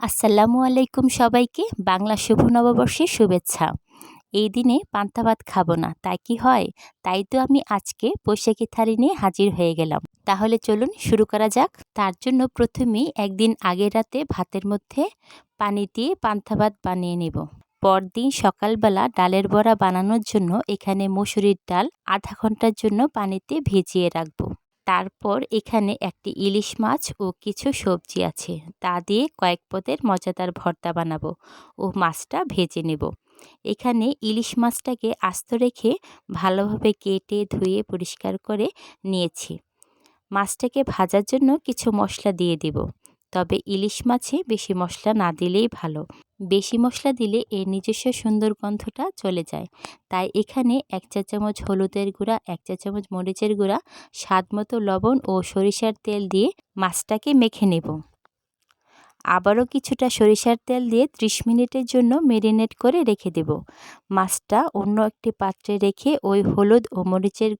আসসালামু আলাইকুম সবাইকে বাংলা শুভ নববর্ষের শুভেচ্ছা। এই দিনে পান্তা ভাত খাব না, তাই কি হয়? তাই তো আমি আজকে বৈশাখী থালি নিয়ে হাজির হয়ে গেলাম। তাহলে চলুন শুরু করা যাক। তার জন্য প্রথমেই একদিন আগের রাতে ভাতের মধ্যে পানি দিয়ে পান্তা ভাত বানিয়ে নেব। পরদিন সকালবেলা ডালের বড়া বানানোর জন্য এখানে মুসুরির ডাল আধা ঘণ্টার জন্য পানিতে ভিজিয়ে রাখব। তারপর এখানে একটি ইলিশ মাছ ও কিছু সবজি আছে। তা দিয়ে কয়েক পদের মজাদার ভর্তা বানাবো ও মাছটা ভেজে নেব। এখানে ইলিশ মাছটাকে আস্ত রেখে ভালোভাবে কেটে ধুয়ে পরিষ্কার করে নিয়েছি। মাছটাকে ভাজার জন্য কিছু মশলা দিয়ে দিব। তবে ইলিশ মাছে বেশি মশলা না দিলেই ভালো। বেশি মশলা দিলে এর নিজস্ব সুন্দর গন্ধটা চলে যায়। তাই এখানে এক চা চামচ হলুদের গুঁড়া, এক চা চামচ মরিচের গুঁড়া, স্বাদ মতো লবণ ও সরিষার তেল দিয়ে মাছটাকে মেখে নেব। আবারও কিছুটা সরিষার তেল দিয়ে 30 মিনিটের জন্য মেরিনেট করে রেখে দেব। মাছটা অন্য একটি পাত্রে রেখে ওই হলুদ ও মরিচের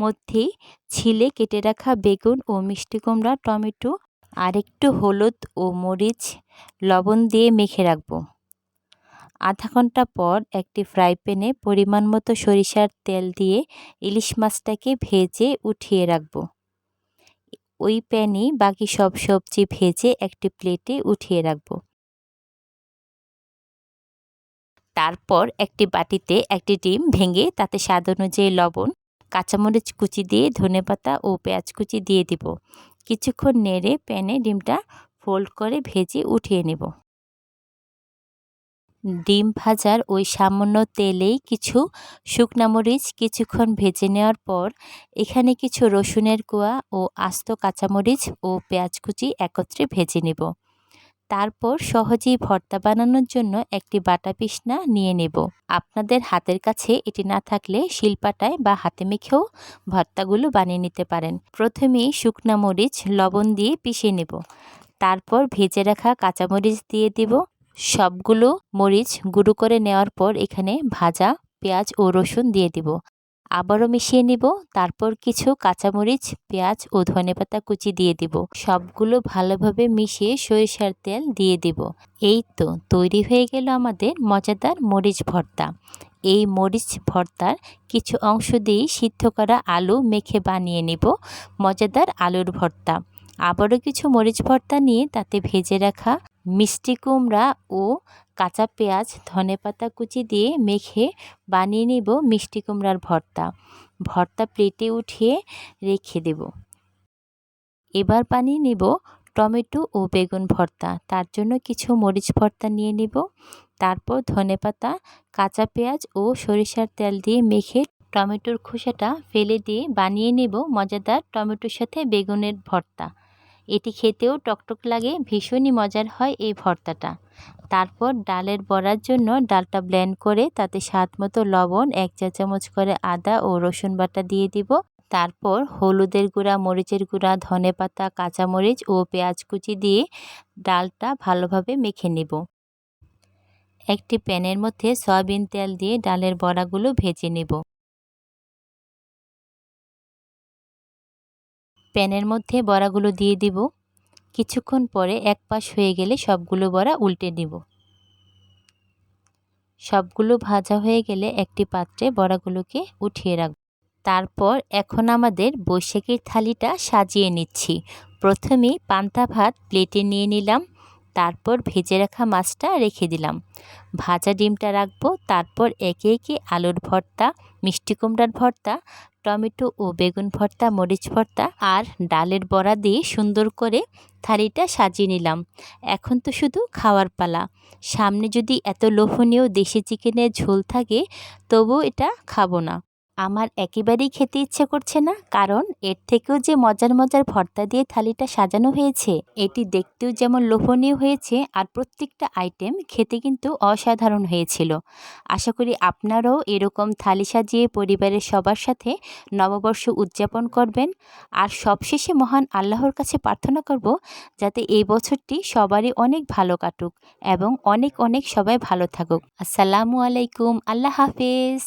মধ্যেই ছিলে কেটে রাখা বেগুন ও মিষ্টি কুমড়া, টমেটো আর একটু হলুদ ও মরিচ লবণ দিয়ে মেখে রাখব। আধা ঘণ্টা পর একটি ফ্রাই প্যানে পরিমাণ মতো সরিষার তেল দিয়ে ইলিশ মাছটাকে ভেজে উঠিয়ে রাখব। ওই প্যানেই বাকি সব সবজি ভেজে একটি প্লেটে উঠিয়ে রাখব। তারপর একটি বাটিতে একটি ডিম ভেঙে তাতে স্বাদ অনুযায়ী লবণ, কাঁচামরিচ কুচি দিয়ে ধনেপাতা ও পেঁয়াজ কুচি দিয়ে দিব। কিছুক্ষণ নেড়ে প্যানে ডিমটা ফোল্ড করে ভেজে উঠিয়ে নেব। ডিম ভাজার ওই সামান্য তেলেই কিছু শুকনা মরিচ কিছুক্ষণ ভেজে নেওয়ার পর এখানে কিছু রসুনের কোয়া ও আস্ত কাঁচামরিচ ও পেঁয়াজ কুচি একত্রে ভেজে নেব। তারপর সহজেই ভর্তা বানানোর জন্য একটি বাটা পিসনা নিয়ে নেব। আপনাদের হাতের কাছে এটি না থাকলে শিলপাটায় বা হাতে মেখেও ভর্তাগুলো বানিয়ে নিতে পারেন। প্রথমেই শুকনা মরিচ, লবণ দিয়ে পিষে নেব। তারপর ভেজে রাখা কাঁচামরিচ দিয়ে দেব। সবগুলো মরিচ গুঁড়ো করে নেওয়ার পর এখানে ভাজা পেঁয়াজ ও রসুন দিয়ে দিব। আবারও মিশিয়ে নিব। তারপর কিছু কাঁচামরিচ, পেঁয়াজ ও ধনেপাতা কুচি দিয়ে দিব। সবগুলো ভালোভাবে মিশিয়ে সরিষার তেল দিয়ে দিব। এই তো তৈরি হয়ে গেল আমাদের মজাদার মরিচ ভর্তা। এই মরিচ ভর্তার কিছু অংশ দিয়ে সিদ্ধ করা আলু মেখে বানিয়ে নেব। মজাদার আলুর ভর্তা। আবারও কিছু মরিচ ভর্তা নিয়ে তাতে ভেজে রাখা মিষ্টি কুমড়া ও কাঁচা পেঁয়াজ ধনেপাতা কুচি দিয়ে মেখে বানিয়ে নেব মিষ্টি কুমড়ার ভর্তা। ভর্তা প্লেটে উঠিয়ে রেখে দেব। এবার বানিয়ে নেব টমেটো ও বেগুন ভর্তা। তার জন্য কিছু মরিচ ভর্তা নিয়ে নেব। তারপর ধনেপাতা কাঁচা পেঁয়াজ ও সরিষার তেল দিয়ে মেখে টমেটোর খোসাটা ফেলে দিয়ে বানিয়ে নেব মজাদার টমেটোর সাথে বেগুনের ভর্তা। এটি খেতেও টকটক লাগে, ভীষণই মজার হয় এই ভর্তাটা। তারপর ডালের বড়ার জন্য ডালটা ব্লেন্ড করে তাতে স্বাদ মতো লবণ, এক চা চামচ করে আদা ও রসুন বাটা দিয়ে দিব। তারপর হলুদের গুঁড়া, মরিচের গুঁড়া, ধনে পাতা, কাঁচামরিচ ও পেঁয়াজ কুচি দিয়ে ডালটা ভালোভাবে মেখে নেব। একটি প্যানের মধ্যে সয়াবিন তেল দিয়ে ডালের বড়াগুলো ভেজে নেব। প্যানের মধ্যে বড়াগুলো দিয়ে দিব। কিছুক্ষণ পরে এক পাশ হয়ে গেলে সবগুলো বড়া উল্টে দিব সবগুলো ভাজা হয়ে গেলে একটি পাত্রে বড়াগুলোকে উঠিয়ে রাখব। তারপর এখন আমাদের বৈশাখীর থালিটা সাজিয়ে নিচ্ছি। প্রথমেই পান্তা ভাত প্লেটে নিয়ে নিলাম। তারপর ভেজে রাখা মাছটা রেখে দিলাম। ভাজা ডিমটা রাখব, তারপর একে একে আলুর ভর্তা, মিষ্টি কুমড়ার ভর্তা, টমেটো ও বেগুন ভর্তা, মরিচ ভর্তা আর ডালের বড়া দিয়ে সুন্দর করে থালিটা সাজিয়ে নিলাম। এখন তো শুধু খাওয়ার পালা। সামনে যদি এত লোভনীয় দেশি চিকেনের ঝোল থাকে, তবুও এটা খাব না। আমার একেবারেই খেতে ইচ্ছে করছে না, কারণ এর থেকেও যে মজার মজার ভর্তা দিয়ে থালিটা সাজানো হয়েছে, এটি দেখতেও যেমন লোভনীয় হয়েছে আর প্রত্যেকটা আইটেম খেতে কিন্তু অসাধারণ হয়েছিল। আশা করি আপনারাও এরকম থালি সাজিয়ে পরিবারের সবার সাথে নববর্ষ উদযাপন করবেন। আর সবশেষে মহান আল্লাহর কাছে প্রার্থনা করব যাতে এই বছরটি সবারই অনেক ভালো কাটুক এবং অনেক অনেক সবাই ভালো থাকুক। আসসালামু আলাইকুম, আল্লাহ হাফেজ।